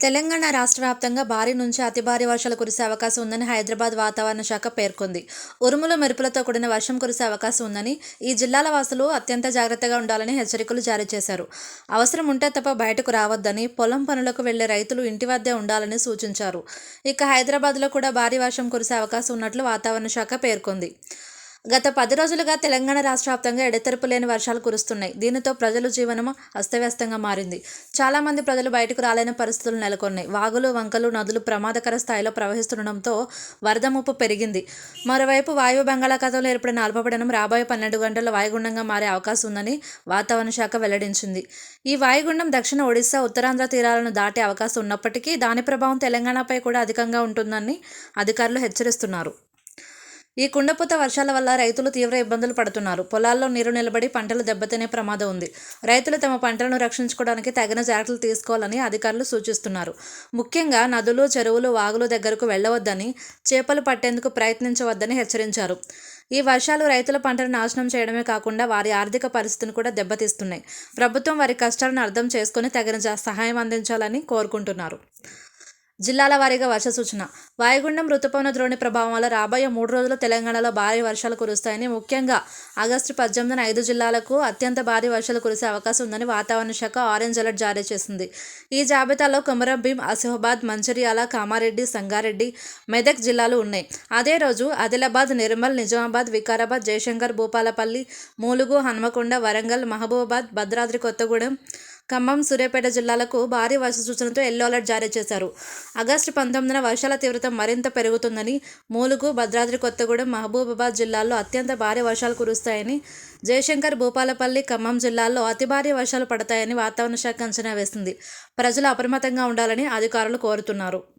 తెలంగాణ రాష్ట్ర వ్యాప్తంగా భారీ నుంచి అతి భారీ వర్షాలు కురిసే అవకాశం ఉందని హైదరాబాద్ వాతావరణ శాఖ పేర్కొంది. ఉరుములు మెరుపులతో కూడిన వర్షం కురిసే అవకాశం ఉందని ఈ జిల్లాల వాసులు అత్యంత జాగ్రత్తగా ఉండాలని హెచ్చరికలు జారీ చేశారు. అవసరం ఉంటే తప్ప బయటకు రావద్దని పొలం పనులకు వెళ్ళే రైతులు ఇంటి వద్దే ఉండాలని సూచించారు. ఇక హైదరాబాద్లో కూడా భారీ వర్షం కురిసే అవకాశం ఉన్నట్లు వాతావరణ శాఖ పేర్కొంది. గత పది రోజులుగా తెలంగాణ రాష్ట్ర వ్యాప్తంగా ఎడతెరపు లేని వర్షాలు కురుస్తున్నాయి. దీనితో ప్రజల జీవనం అస్తవ్యస్తంగా మారింది. చాలామంది ప్రజలు బయటకు రాలేని పరిస్థితులు నెలకొన్నాయి. వాగులు వంకలు నదులు ప్రమాదకర స్థాయిలో ప్రవహిస్తుండడంతో వరద ముప్పు పెరిగింది. మరోవైపు వాయువు బంగాళాఖాతంలో ఏర్పడిన అల్పపీడనం రాబోయే పన్నెండు గంటల వాయుగుండంగా మారే అవకాశం ఉందని వాతావరణ శాఖ వెల్లడించింది. ఈ వాయుగుండం దక్షిణ ఒడిశా ఉత్తరాంధ్ర తీరాలను దాటే అవకాశం ఉన్నప్పటికీ దాని ప్రభావం తెలంగాణపై కూడా అధికంగా ఉంటుందని అధికారులు హెచ్చరిస్తున్నారు. ఈ కుండపోత వర్షాల వల్ల రైతులు తీవ్ర ఇబ్బందులు పడుతున్నారు. పొలాల్లో నీరు నిలబడి పంటలు దెబ్బతినే ప్రమాదం ఉంది. రైతులు తమ పంటలను రక్షించుకోవడానికి తగిన జాగ్రత్తలు తీసుకోవాలని అధికారులు సూచిస్తున్నారు. ముఖ్యంగా నదులు చెరువులు వాగులు దగ్గరకు వెళ్ళవద్దని చేపలు పట్టేందుకు ప్రయత్నించవద్దని హెచ్చరించారు. ఈ వర్షాలు రైతుల పంటను నాశనం చేయడమే కాకుండా వారి ఆర్థిక పరిస్థితిని కూడా దెబ్బతీస్తున్నాయి. ప్రభుత్వం వారి కష్టాలను అర్థం చేసుకుని తగిన జా- సహాయం అందించాలని కోరుకుంటున్నారు. జిల్లాల వారీగా వర్ష సూచన. వాయుగుండం రుతుపవన ద్రోణి ప్రభావం వల్ల రాబోయే మూడు రోజులు తెలంగాణలో భారీ వర్షాలు కురుస్తాయని ముఖ్యంగా ఆగస్టు పద్దెనిమిదిన ఐదు జిల్లాలకు అత్యంత భారీ వర్షాలు కురిసే అవకాశం ఉందని వాతావరణ శాఖ ఆరెంజ్ అలర్ట్ జారీ చేసింది. ఈ జాబితాలో కొమరం భీం ఆసిఫాబాద్ మంచిర్యాల కామారెడ్డి సంగారెడ్డి మెదక్ జిల్లాలు ఉన్నాయి. అదే రోజు ఆదిలాబాద్ నిర్మల్ నిజామాబాద్ వికారాబాద్ జయశంకర్ భూపాలపల్లి మూలుగు హన్మకొండ వరంగల్ మహబూబాబాద్ భద్రాద్రి కొత్తగూడెం ఖమ్మం సూర్యాపేట జిల్లాలకు భారీ వర్ష సూచనతో ఎల్లో అలర్ట్ జారీ చేశారు. ఆగస్టు పంతొమ్మిదిన వర్షాల తీవ్రత మరింత పెరుగుతుందని మూలుగు భద్రాద్రి కొత్తగూడెం మహబూబాబాద్ జిల్లాల్లో అత్యంత భారీ వర్షాలు కురుస్తాయని జయశంకర్ భూపాలపల్లి ఖమ్మం జిల్లాల్లో అతి భారీ వర్షాలు పడతాయని వాతావరణ శాఖ అంచనా వేసింది. ప్రజలు అప్రమత్తంగా ఉండాలని అధికారులు కోరుతున్నారు.